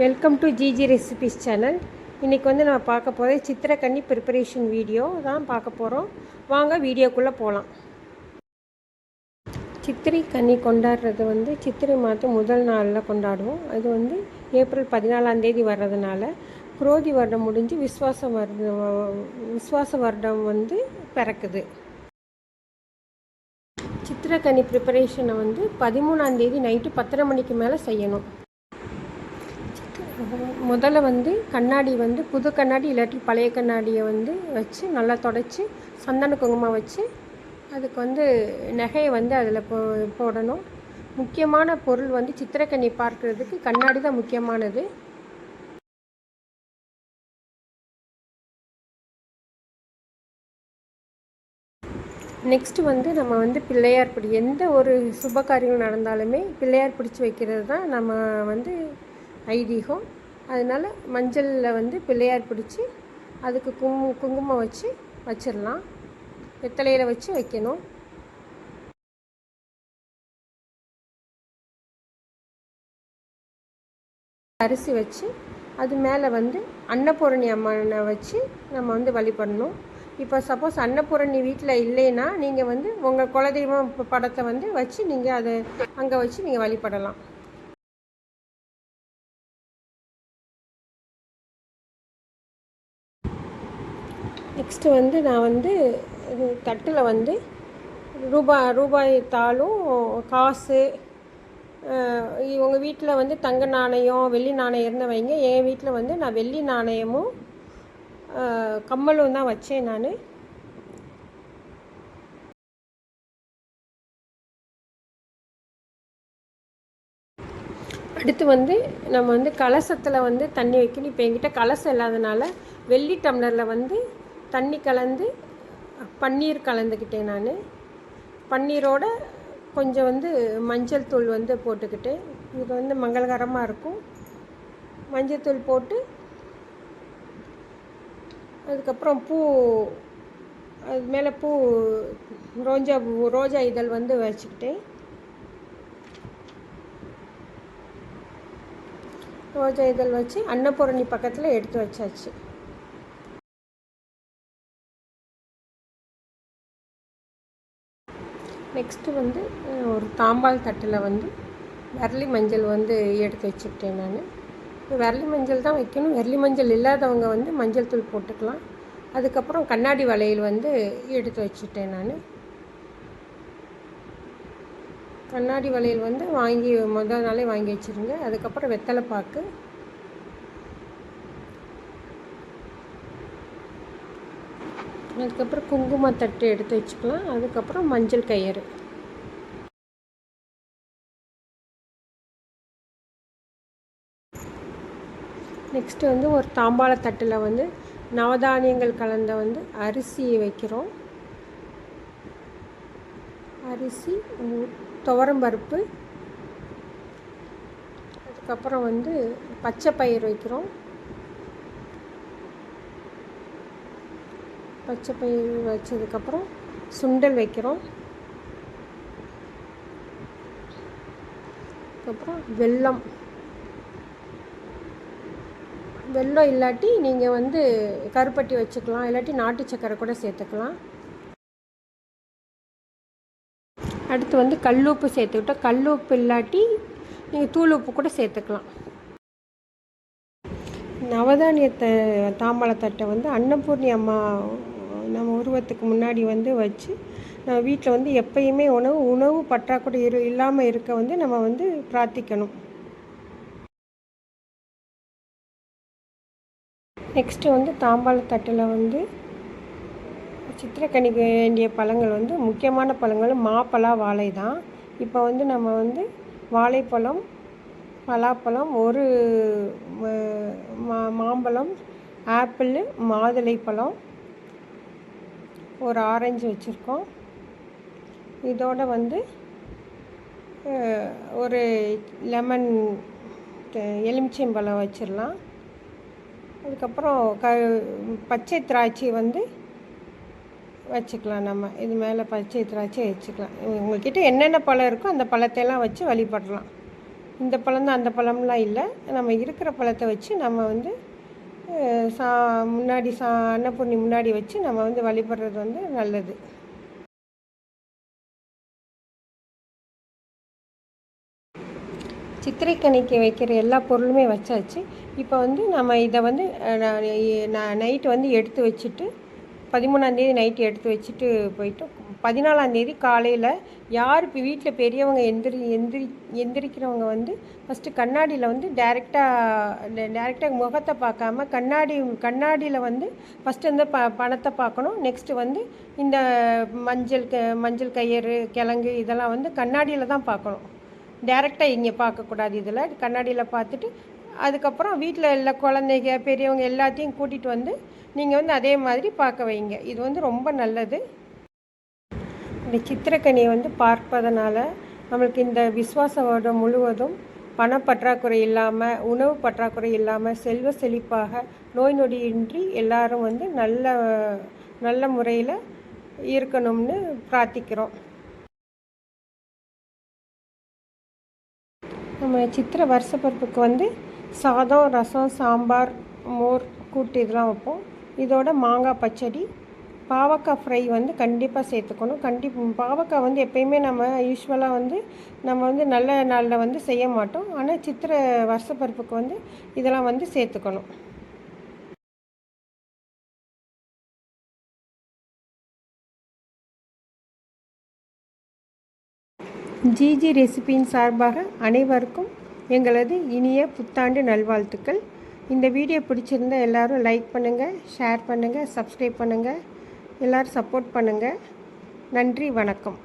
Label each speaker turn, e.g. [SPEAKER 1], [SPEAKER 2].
[SPEAKER 1] Welcome to GG recipes channel இன்றைக்கி வந்து நான் பார்க்க போகிறேன் சித்திரக்கண்ணி ப்ரிப்பரேஷன் வீடியோ தான் பார்க்க போகிறோம் வாங்க வீடியோக்குள்ளே போகலாம் சித்திரை கன்னி கொண்டாடுறது வந்து சித்திரை மாதம் முதல் நாளில் கொண்டாடுவோம். அது வந்து ஏப்ரல் பதினாலாம் தேதி வர்றதுனால குரோதி வருடம் முடிஞ்சு விஸ்வாச வருடம் விஸ்வாச வருடம் வந்து பிறக்குது. சித்திரக்கனி ப்ரிப்பரேஷனை வந்து பதிமூணாந்தேதி நைட்டு பத்தரை மணிக்கு மேலே செய்யணும். முதல்ல வந்து கண்ணாடி வந்து புது கண்ணாடி இல்லாட்டி பழைய கண்ணாடியை வந்து வச்சு நல்லா தொடச்சி சந்தன குங்குமம் வச்சு அதுக்கு வந்து நகையை வந்து அதில் போ போடணும். முக்கியமான பொருள் வந்து சித்திரக்கண்ணி பார்க்குறதுக்கு கண்ணாடி தான் முக்கியமானது. நெக்ஸ்ட்டு வந்து நம்ம வந்து பிள்ளையார் பிடி எந்த ஒரு சுப காரியங்கள் நடந்தாலுமே பிள்ளையார் பிடிச்சி வைக்கிறது தான் நம்ம வந்து ஐதீகம். அதனால் மஞ்சளில் வந்து பிள்ளையார் பிடிச்சி அதுக்கு குங்கு குங்குமம் வச்சு வச்சிடலாம். வெத்தலையில் வச்சு வைக்கணும். அரிசி வச்சு அது மேலே வந்து அன்னபூரணி அம்மனை வச்சு நம்ம வந்து வழிபடணும். இப்போ சப்போஸ் அன்னபூரணி வீட்டில் இல்லைன்னா நீங்கள் வந்து உங்கள் குலதெய்வம் படத்தை வந்து வச்சு நீங்கள் அதை அங்கே வச்சு நீங்கள் வழிபடலாம். நெக்ஸ்ட்டு வந்து நான் வந்து தட்டில் வந்து ரூபாய் ரூபாய் தாளும் காசு இவங்க வீட்டில் வந்து தங்க நாணயம் வெள்ளி நாணயம் இருந்த வைங்க. என் வீட்டில் வந்து நான் வெள்ளி நாணயமும் கம்மலும் தான் வச்சேன் நான். அடுத்து வந்து நம்ம வந்து கலசத்தில் வந்து தண்ணி வைக்கணும். இப்போ என்கிட்ட கலசம் இல்லாதனால வெள்ளி டம்ளரில் வந்து தண்ணி கலந்து பன்னீர் கலந்துக்கிட்டேன் நான். பன்னீரோட கொஞ்சம் வந்து மஞ்சள் தூள் வந்து போட்டுக்கிட்டேன். இது வந்து மங்களகரமாக இருக்கும். மஞ்சள் தூள் போட்டு அதுக்கப்புறம் பூ அது மேலே பூ ரோஜா பூ ரோஜா இதழ் வந்து வச்சுக்கிட்டேன். ரோஜா இதழ் வச்சு அன்னபூரணி பக்கத்தில் எடுத்து வச்சாச்சு. நெக்ஸ்ட்டு வந்து ஒரு தாம்பால் தட்டில் வந்து விரலி மஞ்சள் வந்து எடுத்து வச்சுக்கிட்டேன் நான். விரலி மஞ்சள் தான் வைக்கணும். விரலி மஞ்சள் இல்லாதவங்க வந்து மஞ்சள் தூள் போட்டுக்கலாம். அதுக்கப்புறம் கண்ணாடி வளையல் வந்து எடுத்து வச்சுட்டேன் நான். கண்ணாடி வளையல் வந்து வாங்கி முதல் நாளே வாங்கி வச்சுருங்க. அதுக்கப்புறம் வெத்தலை பாக்கு அதுக்கப்புறம் குங்குமத்தட்டு எடுத்து வச்சுக்கலாம். அதுக்கப்புறம் மஞ்சள் கயிறு. நெக்ஸ்ட்டு வந்து ஒரு தாம்பாள தட்டில் வந்து நவதானியங்கள் கலந்த வந்து அரிசியை வைக்கிறோம். அரிசி துவரம்பருப்பு அதுக்கப்புறம் வந்து பச்சை பயிர் வைக்கிறோம். பச்சை பயிர் வச்சதுக்கப்புறம் சுண்டல் வைக்கிறோம். அதுக்கப்புறம் வெல்லம். வெல்லம் இல்லாட்டி நீங்கள் வந்து கருப்பட்டி வச்சுக்கலாம் இல்லாட்டி நாட்டு சக்கரை கூட சேர்த்துக்கலாம். அடுத்து வந்து கல்லுப்பு சேர்த்துக்கிட்டோம். கல்லுப்பு இல்லாட்டி நீங்கள் தூள் உப்பு கூட சேர்த்துக்கலாம். நவதானியத்தை தாம்பாளத்தட்டை வந்து அன்னபூர்ணி அம்மா நம்ம உருவத்துக்கு முன்னாடி வந்து வச்சு நம்ம வீட்டில் வந்து எப்பயுமே உணவு உணவு பற்றாக்குறை இரு இல்லாமல் இருக்க வந்து நம்ம வந்து பிரார்த்திக்கணும். நெக்ஸ்ட்டு வந்து தாம்பாளத்தட்டில் வந்து சித்திரக்கணிக்கு வேண்டிய பழங்கள் வந்து முக்கியமான பழங்கள் மாப்பழா வாழை தான் இப்போ வந்து நம்ம வந்து வாழைப்பழம் பலாப்பழம் ஒரு மா மாம்பழம் ஆப்பிள் மாதுளைப்பழம் ஒரு ஆரஞ்சு வச்சுருக்கோம். இதோட வந்து ஒரு லெமன் எலுமிச்சம்பழம் வச்சிடலாம் அதுக்கப்புறம் க பச்சை திராட்சை வந்து வச்சுக்கலாம் நம்ம. இது மேலே பச்சை திராட்சை வச்சுக்கலாம். உங்கள்கிட்ட என்னென்ன பழம் இருக்கோ அந்த பழத்தையெல்லாம் வச்சு வழிபடலாம். இந்த பழம் தான் அந்த பழம்லாம் இல்லை. நம்ம இருக்கிற பழத்தை வச்சு நம்ம வந்து சா முன்னாடி சா அன்னபூர்ணி முன்னாடி வச்சு நம்ம வந்து வழிபடுறது வந்து நல்லது. சித்திரைக்கணிக்கு வைக்கிற எல்லா பொருளுமே வச்சாச்சு. இப்போ வந்து நம்ம இதை வந்து நைட்டு வந்து எடுத்து வச்சுட்டு பதிமூணாந்தேதி நைட்டு எடுத்து வச்சுட்டு போயிட்டோம். பதினாலாந்தேதி காலையில் யார் இப்போ வீட்டில் பெரியவங்க எந்திரி எந்திரி எந்திரிக்கிறவங்க வந்து ஃபஸ்ட்டு கண்ணாடியில் வந்து டேரெக்டாக டேரெக்டாக முகத்தை பார்க்காம கண்ணாடி கண்ணாடியில் வந்து ஃபஸ்ட்டு வந்து ப பணத்தை பார்க்கணும். நெக்ஸ்ட்டு வந்து இந்த மஞ்சள் க மஞ்சள் கயிறு கிழங்கு இதெல்லாம் வந்து கண்ணாடியில் தான் பார்க்கணும். டேரெக்டாக இங்கே பார்க்கக்கூடாது இதில். கண்ணாடியில் பார்த்துட்டு அதுக்கப்புறம் வீட்டில் எல்லா குழந்தைங்க பெரியவங்க எல்லாத்தையும் கூட்டிகிட்டு வந்து நீங்கள் வந்து அதே மாதிரி பார்க்க வைங்க. இது வந்து ரொம்ப நல்லது. இந்த சித்திரக்கனியை வந்து பார்ப்பதனால நம்மளுக்கு இந்த விஸ்வாச வருடம் முழுவதும் பணப்பற்றாக்குறை இல்லாமல் உணவு பற்றாக்குறை இல்லாமல் செல்வ செழிப்பாக நோய் நொடியின்றி எல்லாரும் வந்து நல்ல நல்ல முறையில் இருக்கணும்னு பிரார்த்திக்கிறோம். நம்ம சித்திரை வருஷப்பிறப்புக்கு வந்து சாதம் ரசம் சாம்பார் மோர் கூட்டு இதெல்லாம் வைப்போம். இதோட மாங்காய் பச்சடி பாவக்காய் ஃப்ரை வந்து கண்டிப்பாக சேர்த்துக்கணும். கண்டி பாவக்காய் வந்து எப்பயுமே நம்ம யூஸ்வலாக வந்து நம்ம வந்து நல்ல நாளில் வந்து செய்ய மாட்டோம். ஆனால் சித்திரை வருஷப்பருப்புக்கு வந்து இதெல்லாம் வந்து சேர்த்துக்கணும். ஜிஜி ரெசிபியின் சார்பாக அனைவருக்கும் எங்களது இனிய புத்தாண்டு நல்வாழ்த்துக்கள். இந்த வீடியோ பிடிச்சிருந்தா எல்லோரும் லைக் பண்ணுங்கள் ஷேர் பண்ணுங்கள் சப்ஸ்கிரைப் பண்ணுங்கள் எல்லோரும் சப்போர்ட் பண்ணுங்கள் நன்றி வணக்கம்.